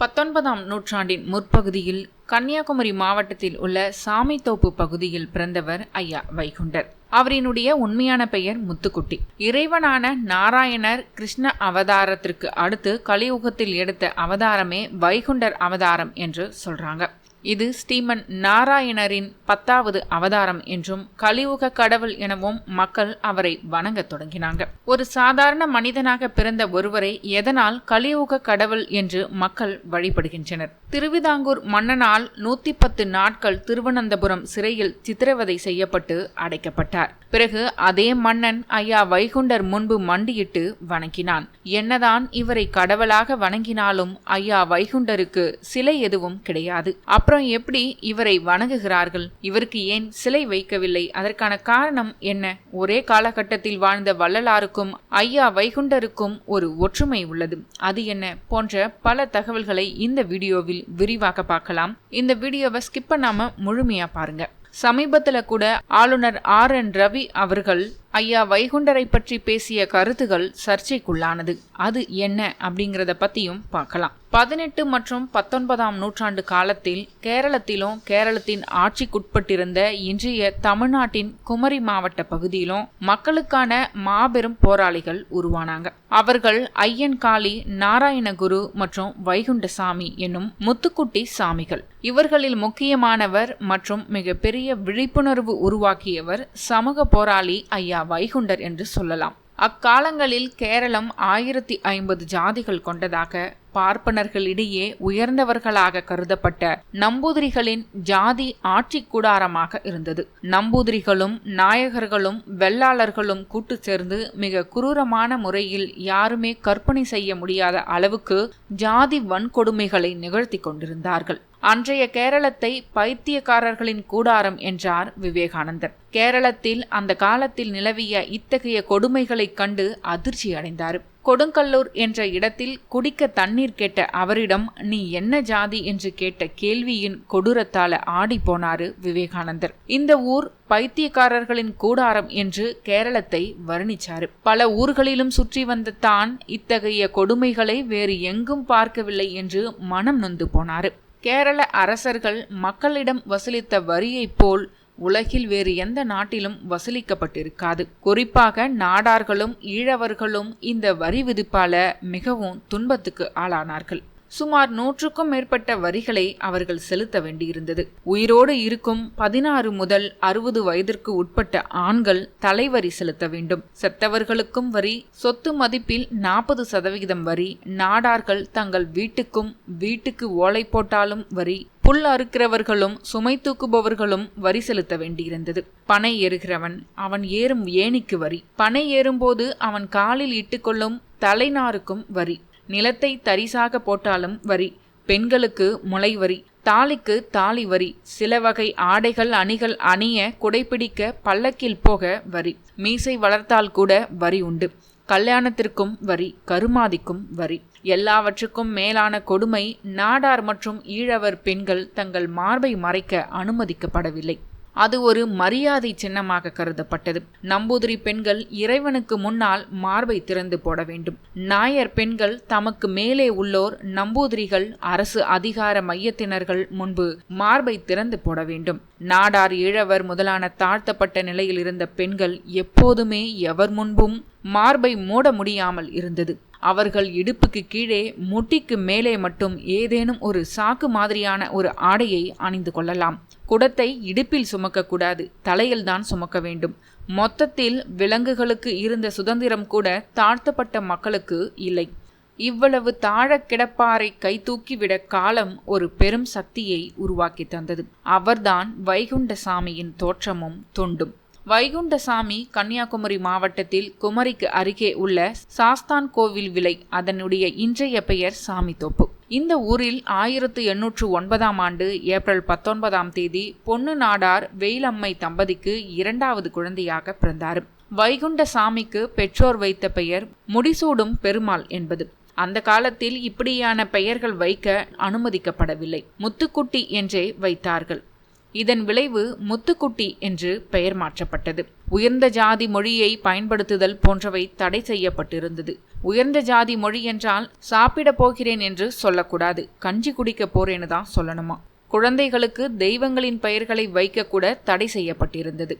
பத்தொன்பதாம் நூற்றாண்டின் முற்பகுதியில் கன்னியாகுமரி மாவட்டத்தில் உள்ள சாமித்தோப்பு பகுதியில் பிறந்தவர் ஐயா வைகுண்டர். அவரினுடைய உண்மையான பெயர் முத்துக்குட்டி. இறைவனான நாராயணர் கிருஷ்ண அவதாரத்திற்கு அடுத்து கலியுகத்தில் எடுத்த அவதாரமே வைகுண்டர் அவதாரம் என்று சொல்றாங்க. இது ஸ்ரீமன் நாராயணரின் பத்தாவது அவதாரம் என்றும் கலியுக கடவுள் எனவும் மக்கள் அவரை வணங்கத் தொடங்கினாங்க. ஒரு சாதாரண மனிதனாக பிறந்த ஒருவரை எதனால் கலியுக கடவுள் என்று மக்கள் வழிபடுகின்றனர்? திருவிதாங்கூர் மன்னனால் நூத்தி பத்து நாட்கள் திருவனந்தபுரம் சிறையில் சித்திரவதை செய்யப்பட்டு அடைக்கப்பட்டார். பிறகு அதே மன்னன் ஐயா வைகுண்டர் முன்பு மண்டியிட்டு வணங்கினான். என்னதான் இவரை கடவுளாக வணங்கினாலும் ஐயா வைகுண்டருக்கு சிலை எதுவும் கிடையாது. அப்புறம் எப்படி இவரை வணங்குகிறார்கள்? இவருக்கு ஏன் சிலை வைக்கவில்லை? அதற்கான காரணம் என்ன? ஒரே காலகட்டத்தில் வாழ்ந்த வள்ளலாருக்கும் ஐயா வைகுண்டருக்கும் ஒரு ஒற்றுமை உள்ளது. அது என்ன? போன்ற பல தகவல்களை இந்த வீடியோவில் விரிவாக பார்க்கலாம். இந்த வீடியோவை ஸ்கிப் பண்ணாம முழுமையா பாருங்க. சமீபத்துல கூட ஆளுநர் ஆர் என் ரவி அவர்கள் ஐயா வைகுண்டரை பற்றி பேசிய கருத்துகள் சர்ச்சைக்குள்ளானது. அது என்ன அப்படிங்கிறத பத்தியும் பார்க்கலாம். பதினெட்டு மற்றும் பத்தொன்பதாம் நூற்றாண்டு காலத்தில் கேரளத்திலும் கேரளத்தின் ஆட்சிக்குட்பட்டிருந்த இன்றைய தமிழ்நாட்டின் குமரி மாவட்ட பகுதியிலும் மக்களுக்கான மாபெரும் போராளிகள் உருவானாங்க. அவர்கள் ஐயன் காளி நாராயணகுரு மற்றும் வைகுண்டசாமி என்னும் முத்துக்குட்டி சாமிகள். இவர்களில் முக்கியமானவர் மற்றும் மிகப்பெரிய விழிப்புணர்வு உருவாக்கியவர் சமூக போராளி ஐயா வைகுண்டர் என்று சொல்லலாம். அக்காலங்களில் கேரளம் ஆயிரத்தி ஐம்பது ஜாதிகள் கொண்டதாக பார்ப்பனர்களிடையே உயர்ந்தவர்களாக கருதப்பட்ட நம்பூதிரிகளின் ஜாதி ஆட்சி கூடாரமாக இருந்தது. நம்பூதிரிகளும் நாயகர்களும் வெள்ளாளர்களும் கூட்டு சேர்ந்து மிக குரூரமான முறையில் யாருமே கற்பனை செய்ய முடியாத அளவுக்கு ஜாதி வன்கொடுமைகளை நிகழ்த்தி கொண்டிருந்தார்கள். அன்றைய கேரளத்தை பைத்தியக்காரர்களின் கூடாரம் என்றார் விவேகானந்தர். கேரளத்தில் அந்த காலத்தில் நிலவிய இத்தகைய கொடுமைகளைக் கண்டு அதிர்ச்சி அடைந்தார். கொடுங்கல்லூர் என்ற இடத்தில் குடிக்க தண்ணீர் கேட்ட அவரிடம் நீ என்ன ஜாதி? என்று கேட்ட கேள்வியின் கொடூரத்தால ஆடி போனாரு விவேகானந்தர். இந்த ஊர் பைத்தியக்காரர்களின் கூடாரம் என்று கேரளத்தை வர்ணிச்சாரு. பல ஊர்களிலும் சுற்றி வந்த தான் இத்தகைய கொடுமைகளை வேறு எங்கும் பார்க்கவில்லை என்று மனம் நொந்து போனாரு. கேரள அரசர்கள் மக்களிடம் வசூலித்த வரியைப் போல் உலகில் வேறு எந்த நாட்டிலும் வசூலிக்கப்பட்டிருக்காது. குறிப்பாக நாடார்களும் ஈழவர்களும் இந்த வரி விதிப்பால மிகவும் துன்பத்துக்கு ஆளானார்கள். சுமார் நூற்றுக்கும் மேற்பட்ட வரிகளை அவர்கள் செலுத்த வேண்டியிருந்தது. உயிரோடு இருக்கும் பதினாறு முதல் அறுபது வயதிற்கு உட்பட்ட ஆண்கள் தலைவரி செலுத்த வேண்டும். செத்தவர்களுக்கும் வரி சொத்து மதிப்பில் நாற்பது சதவிகிதம் வரி நாடார்கள் தங்கள் வீட்டுக்கும் வீட்டுக்கு ஓலை போட்டாலும் வரி புல் அறுக்கிறவர்களும் சுமை தூக்குபவர்களும் வரி செலுத்த வேண்டியிருந்தது. பனை ஏறுகிறவன் அவன் ஏறும் ஏணிக்கு வரி. பனை ஏறும்போது அவன் காலில் இட்டுக்கொள்ளும் தலைநாருக்கும் வரி. நிலத்தை தரிசாக போட்டாலும் வரி. பெண்களுக்கு முளை வரி. தாலிக்கு தாலி வரி. சில வகை ஆடைகள் அணிகள் அணிய குடைப்பிடிக்க பல்லக்கில் போக வரி. மீசை வளர்த்தால் கூட வரி உண்டு. கல்யாணத்திற்கும் வரி. கருமாதிக்கும் வரி. எல்லாவற்றுக்கும் மேலான கொடுமை நாடார் மற்றும் ஈழவர் பெண்கள் தங்கள் மார்பை மறைக்க அனுமதிக்கப்படவில்லை. அது ஒரு மரியாதை சின்னமாக கருதப்பட்டது. நம்பூதிரி பெண்கள் இறைவனுக்கு முன்னால் மார்பை திறந்து போட வேண்டும். நாயர் பெண்கள் தமக்கு மேலே உள்ளோர் நம்பூதிரிகள் அரசு அதிகார மையத்தினர்கள் முன்பு மார்பை திறந்து போட வேண்டும். நாடார் ஈழவர் முதலான தாழ்த்தப்பட்ட நிலையில் இருந்த பெண்கள் எப்போதுமே எவர் முன்பும் மார்பை மூட முடியாமல் இருந்தது. அவர்கள் இடுப்புக்கு கீழே முட்டிக்கு மேலே மட்டும் ஏதேனும் ஒரு சாக்கு மாதிரியான ஒரு ஆடையை அணிந்து கொள்ளலாம். குடத்தை இடுப்பில் சுமக்கக்கூடாது தலையில்தான் சுமக்க வேண்டும். மொத்தத்தில் விலங்குகளுக்கு இருந்த சுதந்திரம் கூட தாழ்த்தப்பட்ட மக்களுக்கு இல்லை. இவ்வளவு தாழ கிடப்பாரை கை தூக்கிவிட காலம் ஒரு பெரும் சக்தியை உருவாக்கி தந்தது. அவர்தான் வைகுண்டசாமியின் தோற்றமும் தொண்டும். வைகுண்டசாமி கன்னியாகுமரி மாவட்டத்தில் குமரிக்கு அருகே உள்ள சாஸ்தான் கோவில் விலை அதனுடைய இன்றைய பெயர் சாமித்தோப்பு இந்த ஊரில் ஆயிரத்து எண்ணூற்று ஒன்பதாம் ஆண்டு ஏப்ரல் பத்தொன்பதாம் தேதி பொன்னு நாடார் வெயிலம்மை தம்பதிக்கு இரண்டாவது குழந்தையாக பிறந்தார். வைகுண்ட சாமிக்கு பெற்றோர் வைத்த பெயர் முடிசூடும் பெருமாள் என்பது. அந்த காலத்தில் இப்படியான பெயர்கள் வைக்க அனுமதிக்கப்படவில்லை. முத்துக்குட்டி என்றே வைத்தார்கள். இதன் விளைவு முத்துக்குட்டி என்று பெயர் மாற்றப்பட்டது. உயர்ந்த ஜாதி மொழியை பயன்படுத்துதல் போன்றவை தடை செய்யப்பட்டிருந்தது. உயர்ந்த ஜாதி மொழி என்றால் சாப்பிட போகிறேன் என்று சொல்லக்கூடாது. கஞ்சி குடிக்க போறேன்னு தான் சொல்லணுமா? குழந்தைகளுக்கு தெய்வங்களின் பெயர்களை வைக்கக்கூட தடை செய்யப்பட்டிருந்தது.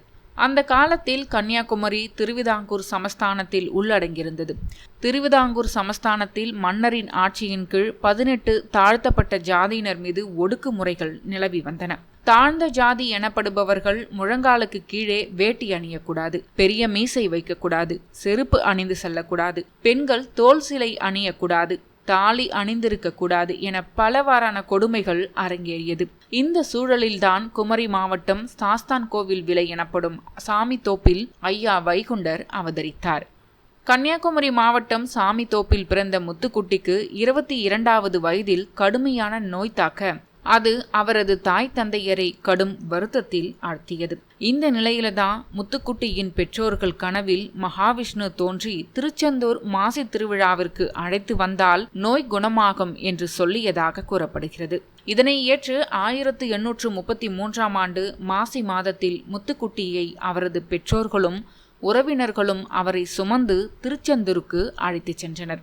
அந்த காலத்தில் கன்னியாகுமரி திருவிதாங்கூர் சமஸ்தானத்தில் உள்ளடங்கியிருந்தது. திருவிதாங்கூர் சமஸ்தானத்தில் மன்னரின் ஆட்சியின் கீழ் பதினெட்டு தாழ்த்தப்பட்ட ஜாதியினர் மீது ஒடுக்குமுறைகள் நிலவி வந்தன. தாழ்ந்த ஜாதி எனப்படுபவர்கள் முழங்காலுக்கு கீழே வேட்டி அணியக்கூடாது பெரிய மீசை வைக்கக்கூடாது செருப்பு அணிந்து செல்லக்கூடாது பெண்கள் தோல் சிலை அணியக்கூடாது தாலி அணிந்திருக்க கூடாது என பலவாறான கொடுமைகள் அரங்கேறியது. இந்த சூழலில்தான் குமரி மாவட்டம் சாஸ்தான் கோவில் விலை எனப்படும் சாமி தோப்பில் ஐயா வைகுண்டர் அவதரித்தார். கன்னியாகுமரி மாவட்டம் சாமி தோப்பில் பிறந்த முத்துக்குட்டிக்கு இருபத்தி இரண்டாவது வயதில் கடுமையான நோய் தாக்க அது அவரது தாய் தந்தையரை கடும் வருத்தத்தில் ஆழ்த்தியது. இந்த நிலையில தான் முத்துக்குட்டியின் பெற்றோர்கள் கனவில் மகாவிஷ்ணு தோன்றி திருச்செந்தூர் மாசி திருவிழாவிற்கு அழைத்து வந்தால் நோய் குணமாகும் என்று சொல்லியதாக கூறப்படுகிறது. இதனை ஏற்று ஆயிரத்து எண்ணூற்று முப்பத்தி மூன்றாம் ஆண்டு மாசி மாதத்தில் முத்துக்குட்டியை அவரது பெற்றோர்களும் உறவினர்களும் அவரை சுமந்து திருச்செந்தூருக்கு அழைத்துச் சென்றனர்.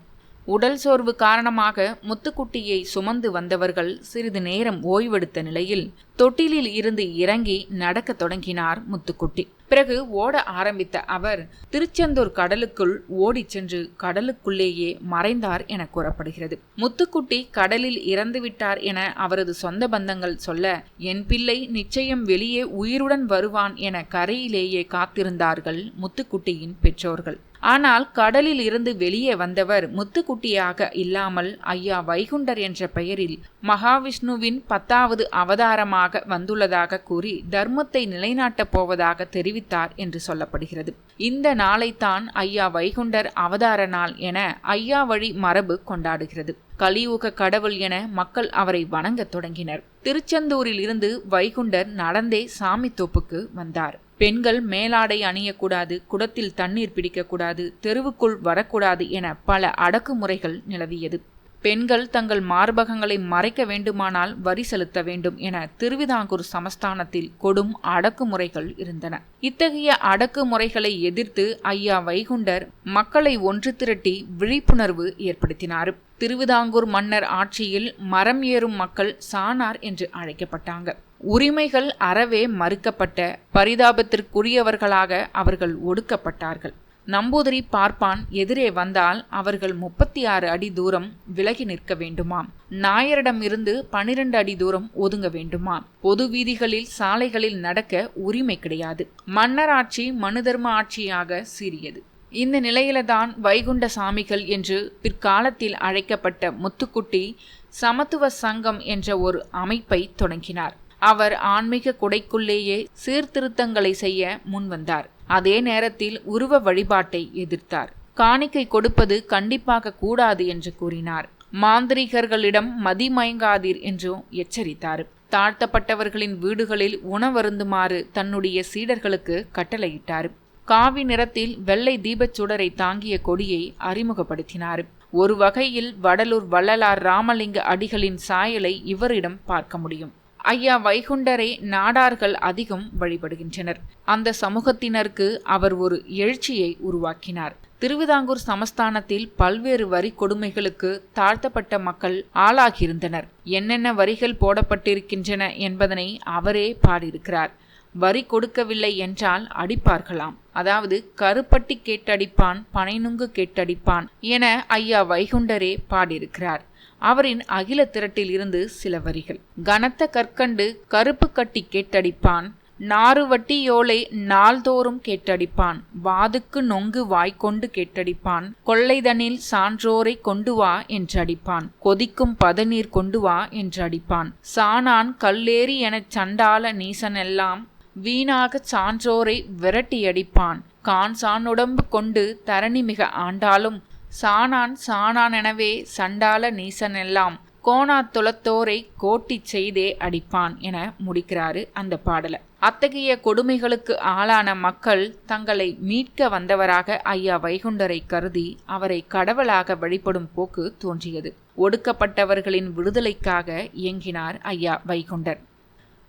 உடல் சோர்வு காரணமாக முத்துக்குட்டியை சுமந்து வந்தவர்கள் சிறிது நேரம் ஓய்வெடுத்த நிலையில் தொட்டிலில் இருந்து இறங்கி நடக்க தொடங்கினார் முத்துக்குட்டி. பிறகு ஓட ஆரம்பித்த அவர் திருச்செந்தூர் கடலுக்குள் ஓடிச் சென்று கடலுக்குள்ளேயே மறைந்தார் என கூறப்படுகிறது. முத்துக்குட்டி கடலில் இறந்துவிட்டார் என அவரது சொந்த பந்தங்கள் சொல்ல என் பிள்ளை நிச்சயம் வெளியே உயிருடன் வருவான் என கரையிலேயே காத்திருந்தார்கள் முத்துக்குட்டியின் பெற்றோர்கள். ஆனால் கடலில் இருந்து வெளியே வந்தவர் முத்துக்குட்டியாக இல்லாமல் ஐயா வைகுண்டர் என்ற பெயரில் மகாவிஷ்ணுவின் பத்தாவது அவதாரமாக வந்துள்ளதாக கூறி தர்மத்தை நிலைநாட்டப் போவதாக தெரிவித்தார் என்று சொல்லப்படுகிறது. இந்த நாளைத்தான் ஐயா வைகுண்டர் அவதார நாள் என ஐயா வழி மரபு கொண்டாடுகிறது. கலியுக கடவுள் என மக்கள் அவரை வணங்கத் தொடங்கினர். திருச்செந்தூரில் இருந்து வைகுண்டர் நடந்தே சாமி தோப்புக்கு வந்தார். பெண்கள் மேலாடை அணியக்கூடாது குடத்தில் தண்ணீர் பிடிக்கக்கூடாது தெருவுக்குள் வரக்கூடாது என பல அடக்குமுறைகள் நிலவியது. பெண்கள் தங்கள் மார்பகங்களை மறைக்க வேண்டுமானால் வரி செலுத்த வேண்டும் என திருவிதாங்கூர் சமஸ்தானத்தில் கொடும் அடக்குமுறைகள் இருந்தன. இத்தகைய அடக்குமுறைகளை எதிர்த்து ஐயா வைகுண்டர் மக்களை ஒன்று திரட்டி விழிப்புணர்வு ஏற்படுத்தினார். திருவிதாங்கூர் மன்னர் ஆட்சியில் மரம் ஏறும் மக்கள் சானார் என்று அழைக்கப்பட்டாங்க. உரிமைகள் அறவே மறுக்கப்பட்ட பரிதாபத்திற்குரியவர்களாக அவர்கள் ஒடுக்கப்பட்டார்கள். நம்பூதிரி பார்ப்பான் எதிரே வந்தால் அவர்கள் முப்பத்தி ஆறு அடி தூரம் விலகி நிற்க வேண்டுமாம். நாயரிடம் இருந்து பனிரெண்டு அடி தூரம் ஒதுங்க வேண்டுமாம். பொது வீதிகளில் சாலைகளில் நடக்க உரிமை கிடையாது. மன்னராட்சி மனுதர்ம ஆட்சியாக சீறியது. இந்த நிலையில்தான் வைகுண்ட சாமிகள் என்று பிற்காலத்தில் அழைக்கப்பட்ட முத்துக்குட்டி சமத்துவ சங்கம் என்ற ஒரு அமைப்பை தொடங்கினார். அவர் ஆன்மீக குடைக்குள்ளேயே சீர்திருத்தங்களை செய்ய முன்வந்தார். அதே நேரத்தில் உருவ வழிபாட்டை எதிர்த்தார். காணிக்கை கொடுப்பது கண்டிப்பாக கூடாது என்று கூறினார். மாந்திரிகர்களிடம் மதிமயங்காதீர் என்றும் எச்சரித்தார். தாழ்த்தப்பட்டவர்களின் வீடுகளில் உணவருந்துமாறு தன்னுடைய சீடர்களுக்கு கட்டளையிட்டார். காவி நிறத்தில் வெள்ளை தீபச் சுடரை தாங்கிய கொடியை அறிமுகப்படுத்தினார். ஒரு வகையில் வடலூர் வள்ளலார் ராமலிங்க அடிகளின் சாயலை இவரிடம் பார்க்க முடியும். ஐயா வைகுண்டரை நாடார்கள் அதிகம் வழிபடுகின்றனர். அந்த சமூகத்தினருக்கு அவர் ஒரு எழுச்சியை உருவாக்கினார். திருவிதாங்கூர் சமஸ்தானத்தில் பல்வேறு வரி கொடுமைகளுக்கு தாழ்த்தப்பட்ட மக்கள் ஆளாகியிருந்தனர். என்னென்ன வரிகள் போடப்பட்டிருக்கின்றன என்பதனை அவரே பாடியிருக்கிறார். வரி கொடுக்கவில்லை என்றால் அடிப்பார்களாம். அதாவது கருப்பட்டி கேட்டடிப்பான் பனைநுங்கு கேட்டடிப்பான் என ஐயா வைகுண்டரே பாடியிருக்கிறார். அவரின் அகில திரட்டில் இருந்து சில வரிகள். கனத்த கற்கண்டு கருப்பு கட்டி கேட்டடிப்பான் நாறு வட்டியோலை நாள்தோறும் கேட்டடிப்பான் வாதுக்கு நொங்கு வாய்க்கொண்டு கேட்டடிப்பான் கொள்ளைதனில் சான்றோரை கொண்டு வா என்றடிப்பான் கொதிக்கும் பதநீர் கொண்டு வா என்றடிப்பான் சானான் கல்லேறி எனச் சண்டால நீசனெல்லாம் வீணாகச் சான்றோரை விரட்டியடிப்பான். கான் சானுடம்பு கொண்டு தரணி மிக ஆண்டாலும் சானான் சானானெனவே சண்டால நீசனெல்லாம் கோணா துளத்தோரை கோட்டிச் செய்தே அடிப்பான் என முடிக்கிறாரு அந்த பாடலை. அத்தகைய கொடுமைகளுக்கு ஆளான மக்கள் தங்களை மீட்க வந்தவராக ஐயா வைகுண்டரை கருதி அவரை கடவுளாக வழிபடும் போக்கு தோன்றியது. ஒடுக்கப்பட்டவர்களின் விடுதலைக்காக இயங்கினார் ஐயா வைகுண்டர்.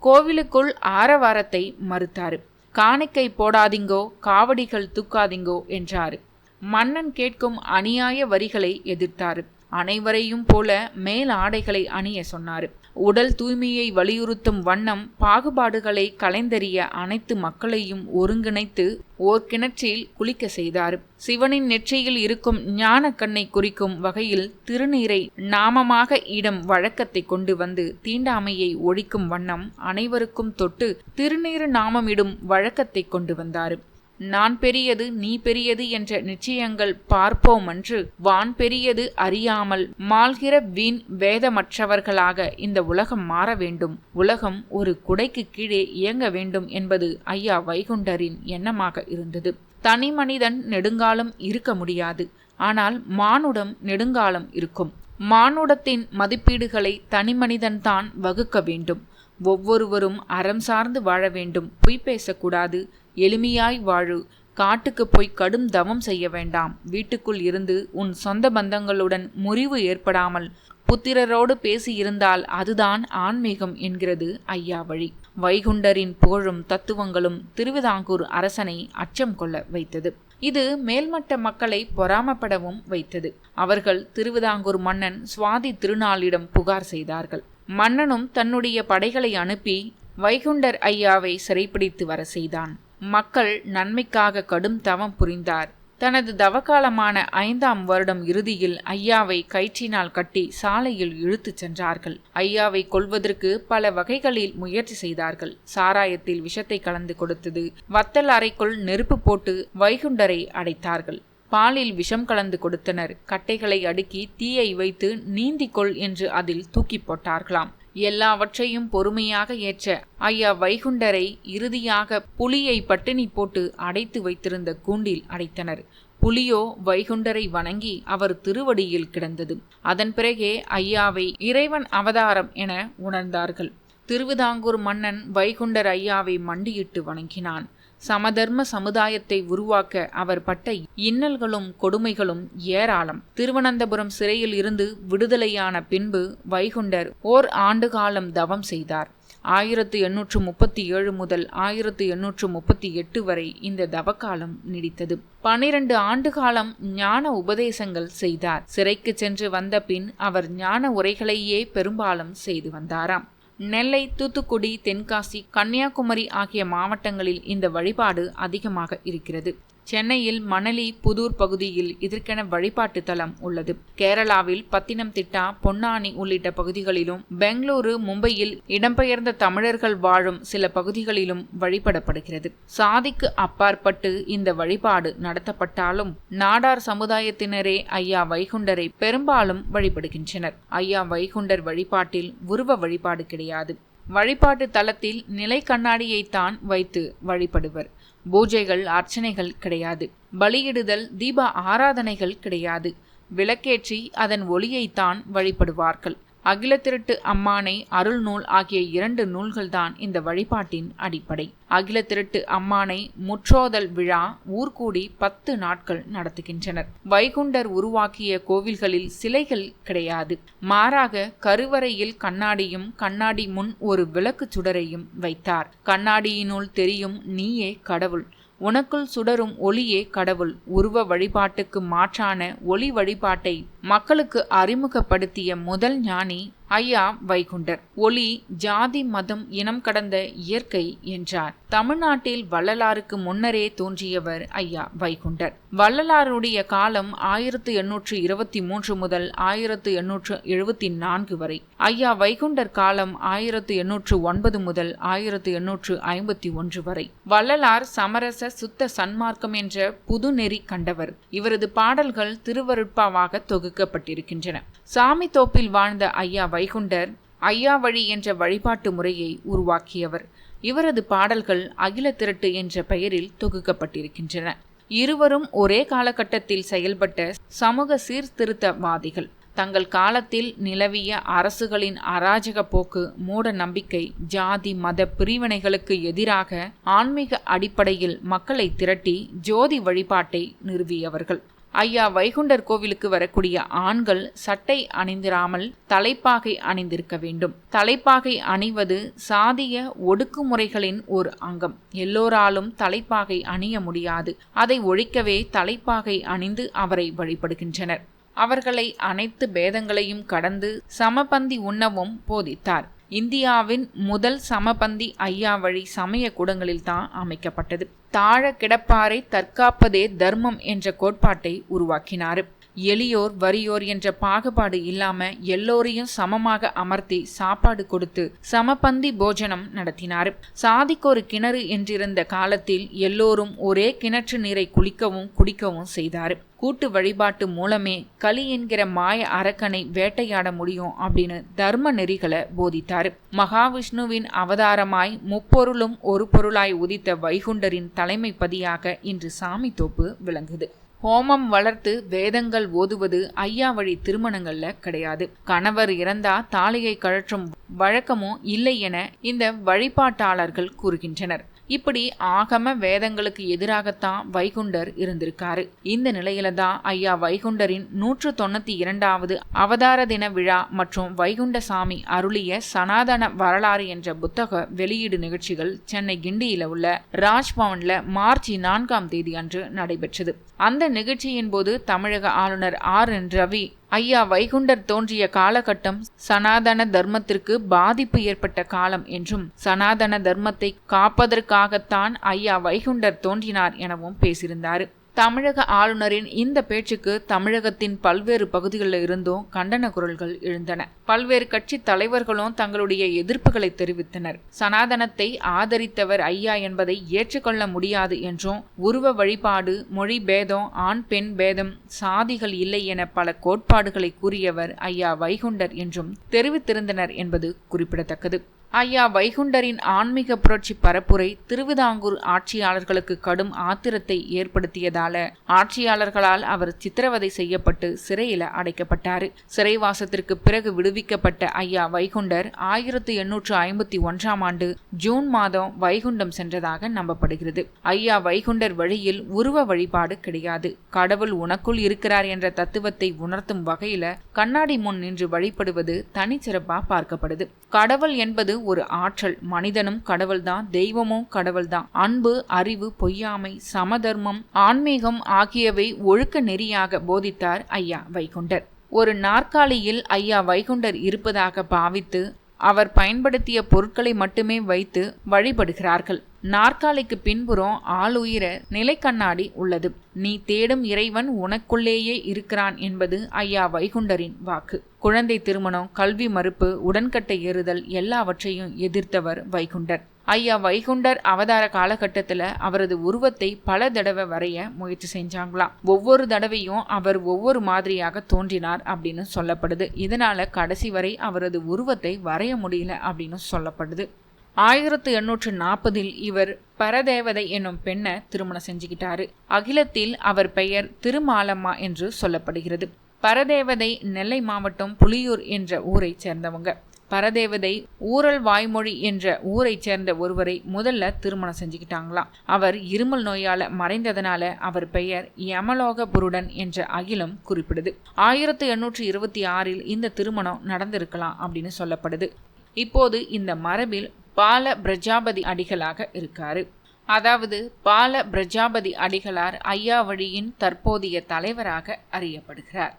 கோவிலுக்குள் ஆரவாரத்தை மறுத்தாரு. காணிக்கை போடாதீங்கோ காவடிகள் தூக்காதீங்கோ என்றாரு. மன்னன் கேட்கும் அநியாய வரிகளை எதிர்த்தாரு. அனைவரையும் போல மேல் ஆடைகளை அணிய சொன்னார். உடல் தூய்மையை வலியுறுத்தும் வண்ணம் பாகுபாடுகளை கலைந்தறிய அனைத்து மக்களையும் ஒருங்கிணைத்து ஓர் கிணற்றில் குளிக்க செய்தார். சிவனின் நெற்றியில் இருக்கும் ஞான கண்ணை குறிக்கும் வகையில் திருநீரை நாமமாக இடம் வழக்கத்தை கொண்டு வந்து தீண்டாமையை ஒழிக்கும் வண்ணம் அனைவருக்கும் தொட்டு திருநீறு நாமமிடும் வழக்கத்தை கொண்டு வந்தார். நான் பெரியது நீ பெரியது என்ற நிச்சயங்கள் பார்ப்போமன்று வான் பெரியது அறியாமல் மாள்கிற வீண் வேதமற்றவர்களாக இந்த உலகம் மாற வேண்டும். உலகம் ஒரு குடைக்கு கீழே இயங்க வேண்டும் என்பது ஐயா வைகுண்டரின் எண்ணமாக இருந்தது. தனி மனிதன் நெடுங்காலம் இருக்க முடியாது. ஆனால் மானுடம் நெடுங்காலம் இருக்கும். மானுடத்தின் மதிப்பீடுகளை தனிமனிதன்தான் வகுக்க வேண்டும். ஒவ்வொருவரும் அறம் சார்ந்து வாழ வேண்டும். பொய் பேசக்கூடாது. எளிமையாய் வாழு. காட்டுக்கு போய் கடும் தவம் செய்ய வேண்டாம். வீட்டுக்குள் இருந்து உன் சொந்த பந்தங்களுடன் முறிவு ஏற்படாமல் புத்திரரோடு பேசியிருந்தால் அதுதான் ஆன்மீகம் என்கிறது ஐயா வழி. வைகுண்டரின் புகழும் தத்துவங்களும் திருவிதாங்கூர் அரசனை அச்சம் கொள்ள வைத்தது. இது மேல்மட்ட மக்களை பொறாமப்படவும் வைத்தது. அவர்கள் திருவிதாங்கூர் மன்னன் சுவாதி திருநாளிடம் புகார் செய்தார்கள். மன்னனும் தன்னுடைய படைகளை அனுப்பி வைகுண்டர் ஐயாவை சிறைப்பிடித்து வர செய்தான். மக்கள் நன்மைக்காக கடும் தவம் புரிந்தார். தனது தவக்காலமான ஐந்தாம் வருடம் இறுதியில் ஐயாவை கயிற்றினால் கட்டி சாலையில் இழுத்துச் சென்றார்கள். ஐயாவை கொள்வதற்கு பல வகைகளில் முயற்சி செய்தார்கள். சாராயத்தில் விஷத்தை கலந்து கொடுத்தது வத்தல் அறைக்குள் நெருப்பு போட்டு வைகுண்டரை அடைத்தார்கள். பாலில் விஷம் கலந்து கொடுத்தனர். கட்டைகளை அடுக்கி தீயை வைத்து நீந்திக்கொள் என்று அதில் தூக்கி போட்டார்களாம். எல்லாவற்றையும் பொறுமையாக ஏற்ற ஐயா வைகுண்டரை இறுதியாக புலியை பட்டினி போட்டு அடைத்து வைத்திருந்த கூண்டில் அடைத்தனர். புலியோ வைகுண்டரை வணங்கி அவர் திருவடியில் கிடந்தது. அதன் பிறகே ஐயாவை இறைவன் அவதாரம் என உணர்ந்தார்கள். திருவிதாங்கூர் மன்னன் வைகுண்டர் ஐயாவை மண்டியிட்டு வணங்கினான். சமதர்ம சமுதாயத்தை உருவாக்க அவர் பட்ட இன்னல்களும் கொடுமைகளும் ஏராளம். திருவனந்தபுரம் சிறையில் இருந்து விடுதலையான பின்பு வைகுண்டர் ஓர் ஆண்டு காலம் தவம் செய்தார். ஆயிரத்து எண்ணூற்று முப்பத்தி ஏழு முதல் ஆயிரத்து எண்ணூற்று முப்பத்தி எட்டு வரை இந்த தவக்காலம் நீடித்தது. பனிரெண்டு ஆண்டு காலம் ஞான உபதேசங்கள் செய்தார். சிறைக்கு சென்று வந்த பின் அவர் ஞான உரைகளையே பெரும்பாலும் செய்து வந்தாராம். நெல்லை தூத்துக்குடி தென்காசி கன்னியாகுமரி ஆகிய மாவட்டங்களில் இந்த வழிபாடு அதிகமாக இருக்கிறது. சென்னையில் மணலி புதூர் பகுதியில் இதற்கென வழிபாட்டு தலம் உள்ளது. கேரளாவில் பத்தினம்திட்டா பொன்னானி உள்ளிட்ட பகுதிகளிலும் பெங்களூரு மும்பையில் இடம்பெயர்ந்த தமிழர்கள் வாழும் சில பகுதிகளிலும் வழிபடப்படுகிறது. சாதிக்கு அப்பாற்பட்டு இந்த வழிபாடு நடத்தப்பட்டாலும் நாடார் சமுதாயத்தினரே ஐயா வைகுண்டரை பெரும்பாலும் வழிபடுகின்றனர். ஐயா வைகுண்டர் வழிபாட்டில் உருவ வழிபாடு கிடையாது. வழிபாட்டு தலத்தில் நிலை கண்ணாடியைத்தான் வைத்து வழிபடுவர். பூஜைகள் அர்ச்சனைகள் கிடையாது. பலியிடுதல் தீப ஆராதனைகள் கிடையாது. விளக்கேற்றி அதன் ஒளியைத்தான் வழிபடுவார்கள். அகில திருட்டு அம்மானை அருள் நூல் ஆகிய இரண்டு நூல்கள்தான் இந்த வழிபாட்டின் அடிப்படை. அகில திருட்டு அம்மானை முற்றோதல் விழா ஊர்கூடி பத்து நாட்கள் நடத்துகின்றனர். வைகுண்டர் உருவாக்கிய கோவில்களில் சிலைகள் கிடையாது. மாறாக கருவறையில் கண்ணாடியும் கண்ணாடி முன் ஒரு விளக்கு சுடரையும் வைத்தார். கண்ணாடியினுள் தெரியும் நீயே கடவுள். உனக்குள் சுடரும் ஒளியே கடவுள். உருவ வழிபாட்டுக்கு மாற்றான ஒளி வழிபாட்டை மக்களுக்கு அறிமுகப்படுத்திய முதல் ஞானி ஐயா வைகுண்டர். ஒளி ஜாதி மதம் இனம் கடந்த இயற்கை என்றார். தமிழ்நாட்டில் வள்ளலாருக்கு முன்னரே தோன்றியவர் ஐயா வைகுண்டர். வள்ளலாருடைய காலம் ஆயிரத்து எண்ணூற்று இருபத்தி மூன்று முதல் ஆயிரத்து எண்ணூற்று எழுபத்தி நான்கு வரை. ஐயா வைகுண்டர் காலம் ஆயிரத்து எண்ணூற்று ஒன்பது முதல் ஆயிரத்து எண்ணூற்று ஐம்பத்தி ஒன்று வரை. வள்ளலார் சமரச சுத்த சன்மார்க்கம் என்ற புது நெறி கண்டவர். இவரது பாடல்கள் திருவருட்பாவாக தொகுக்கப்பட்டிருக்கின்றன சாமி தோப்பில் வாழ்ந்த ஐயா வைகுண்டர் ஐயா வழி என்ற வழிபாட்டு முறையை உருவாக்கியவர். இவரது பாடல்கள் அகில திரட்டு என்ற பெயரில் தொகுக்கப்பட்டிருக்கின்றன. இருவரும் ஒரே காலகட்டத்தில் செயல்பட்ட சமூக சீர்திருத்தவாதிகள். தங்கள் காலத்தில் நிலவிய அரசுகளின் அராஜக போக்கு மூட நம்பிக்கை ஜாதி மத பிரிவினைகளுக்கு எதிராக ஆன்மீக அடிப்படையில் மக்களை திரட்டி ஜோதி வழிபாட்டை நிறுவியவர்கள். ஐயா வைகுண்டர் கோவிலுக்கு வரக்கூடிய ஆண்கள் சட்டை அணிந்திராமல் தலைப்பாகை அணிந்திருக்க வேண்டும். தலைப்பாகை அணிவது சாதிய ஒடுக்குமுறைகளின் ஒரு அங்கம். எல்லோராலும் தலைப்பாகை அணிய முடியாது. அதை ஒழிக்கவே தலைப்பாகை அணிந்து அவரை வழிபடுகின்றனர். அவர்களை அனைத்து பேதங்களையும் கடந்து சமபந்தி உண்ணவும் போதித்தார். இந்தியாவின் முதல் சமபந்தி ஐயா வழி சமய கூடங்களில் தான் அமைக்கப்பட்டது. தாழ கிடப்பாரை தற்காப்பதே தர்மம் என்ற கோட்பாட்டை உருவாக்கினார். எளியோர் வறியோர் என்ற பாகுபாடு இல்லாம எல்லோரையும் சமமாக அமர்த்தி சாப்பாடு கொடுத்து சமபந்தி போஜனம் நடத்தினார். சாதிக்கொரு கிணறு என்றிருந்த காலத்தில் எல்லோரும் ஒரே கிணற்று நீரை குளிக்கவும் குடிக்கவும் செய்தார். கூட்டு வழிபாட்டு மூலமே களி என்கிற மாய அரக்கனை வேட்டையாட முடியும் அப்படின்னு தர்ம நெறிகளை போதித்தார். மகாவிஷ்ணுவின் அவதாரமாய் முப்பொருளும் ஒரு பொருளாய் உதித்த வைகுண்டரின் தலைமை பதியாக இன்று சாமி தோப்பு விளங்குது. ஹோமம் வளர்த்து வேதங்கள் ஓதுவது ஐயா வழி திருமணங்கள்ல கிடையாது. கணவர் இறந்தா தாலியை கழற்றும் வழக்கமும் இல்லை என இந்த வழிபாட்டாளர்கள் கூறுகின்றனர். இப்படி ஆகம வேதங்களுக்கு எதிராகத்தான் வைகுண்டர் இருந்திருக்காரு. இந்த நிலையில தான் ஐயா வைகுண்டரின் நூற்று தொண்ணூத்தி இரண்டாவது அவதார தின விழா மற்றும் வைகுண்ட சாமி அருளிய சனாதன வரலாறு என்ற புத்தக வெளியீடு நிகழ்ச்சிகள் சென்னை கிண்டியில உள்ள ராஜ்பவன்ல மார்ச் நான்காம் தேதி அன்று நடைபெற்றது. அந்த நிகழ்ச்சியின் போது தமிழக ஆளுநர் ஆர் என் ரவி ஐயா வைகுண்டர் தோன்றிய காலகட்டம் சனாதன தர்மத்திற்கு பாதிப்பு ஏற்பட்ட காலம் என்றும் சனாதன தர்மத்தை காப்பதற்காகத்தான் ஐயா வைகுண்டர் தோன்றினார் எனவும் பேசியிருந்தார். தமிழக ஆளுநரின் இந்த பேச்சுக்கு தமிழகத்தின் பல்வேறு பகுதிகளில் இருந்தும் கண்டன குரல்கள் எழுந்தன. பல்வேறு கட்சி தலைவர்களும் தங்களுடைய எதிர்ப்புகளை தெரிவித்தனர். சனாதனத்தை ஆதரித்தவர் ஐயா என்பதை ஏற்றுக்கொள்ள முடியாது என்றும் உருவ வழிபாடு மொழி பேதம் ஆண் பெண் பேதம் சாதிகள் இல்லை என பல கோட்பாடுகளை கூறியவர் ஐயா வைகுண்டர் என்றும் தெரிவித்திருந்தனர் என்பது குறிப்பிடத்தக்கது. ஐயா வைகுண்டரின் ஆன்மீக புரட்சி பரப்புரை திருவிதாங்கூர் ஆட்சியாளர்களுக்கு கடும் ஆத்திரத்தை ஏற்படுத்தியதால ஆட்சியாளர்களால் அவர் சித்திரவதை செய்யப்பட்டு சிறையில அடைக்கப்பட்டார். சிறைவாசத்திற்கு பிறகு விடுவிக்கப்பட்ட ஐயா வைகுண்டர் ஆயிரத்தி எண்ணூற்று ஐம்பத்தி ஒன்றாம் ஆண்டு ஜூன் மாதம் வைகுண்டம் சென்றதாக நம்பப்படுகிறது. ஐயா வைகுண்டர் வழியில் உருவ வழிபாடு கிடையாது. கடவுள் உனக்குள் இருக்கிறார் என்ற தத்துவத்தை உணர்த்தும் வகையில கண்ணாடி முன் நின்று வழிபடுவது தனிச்சிறப்பா பார்க்கப்படுது. கடவுள் என்பது ஒரு ஆற்றல். மனிதனும் கடவுள்தான் தெய்வமும் கடவுள்தான். அன்பு அறிவு பொய்யாமை சமதர்மம் ஆன்மீகம் ஆகியவை ஒழுக்க நெறியாக போதித்தார் ஐயா வைகுண்டர். ஒரு நாற்காலியில் ஐயா வைகுண்டர் இருப்பதாக பாவித்து அவர் பயன்படுத்திய பொருட்களை மட்டுமே வைத்து வழிபடுகிறார்கள். நாற்காலிக்கு பின்புறம் ஆளுயிர நிலைக்கண்ணாடி உள்ளது. நீ தேடும் இறைவன் உனக்குள்ளேயே இருக்கிறான் என்பது ஐயா வைகுண்டரின் வாக்கு. குழந்தை திருமணம் கல்வி மறுப்பு உடன்கட்டை ஏறுதல் எல்லாவற்றையும் எதிர்த்தவர் வைகுண்டர். ஐயா வைகுண்டர் அவதார காலகட்டத்தில் அவரது உருவத்தை பல தடவை வரைய முயற்சி செஞ்சாங்களாம். ஒவ்வொரு தடவையும் அவர் ஒவ்வொரு மாதிரியாக தோன்றினார் அப்படின்னு சொல்லப்படுது. இதனால கடைசி வரை அவரது உருவத்தை வரைய முடியல அப்படின்னு சொல்லப்படுது. ஆயிரத்து எண்ணூற்று நாற்பதில் இவர் பரதேவதை என்னும் பெண்ணை திருமணம் செஞ்சுக்கிட்டாரு. அகிலத்தில் அவர் பெயர் திருமாலம்மா என்று சொல்லப்படுகிறது. பரதேவதை நெல்லை மாவட்டம் புலியூர் என்ற ஊரைச் சேர்ந்தவங்க. பரதேவதை ஊரல் வாய்மொழி என்ற ஊரைச் சேர்ந்த ஒருவரை முதல்ல திருமணம் செஞ்சுக்கிட்டாங்களாம். அவர் இருமல் நோயால மறைந்ததனால அவர் பெயர் யமலோக புருடன் என்ற அகிலம் குறிப்பிடுது. ஆயிரத்தி எண்ணூற்றி இருபத்தி ஆறில் இந்த திருமணம் நடந்திருக்கலாம் அப்படின்னு சொல்லப்படுது. இப்போது இந்த மரபில் பால பிரஜாபதி அடிகளாக இருக்காரு. அதாவது பால பிரஜாபதி அடிகளார் ஐயாவழியின் தற்போதைய தலைவராக அறியப்படுகிறார்.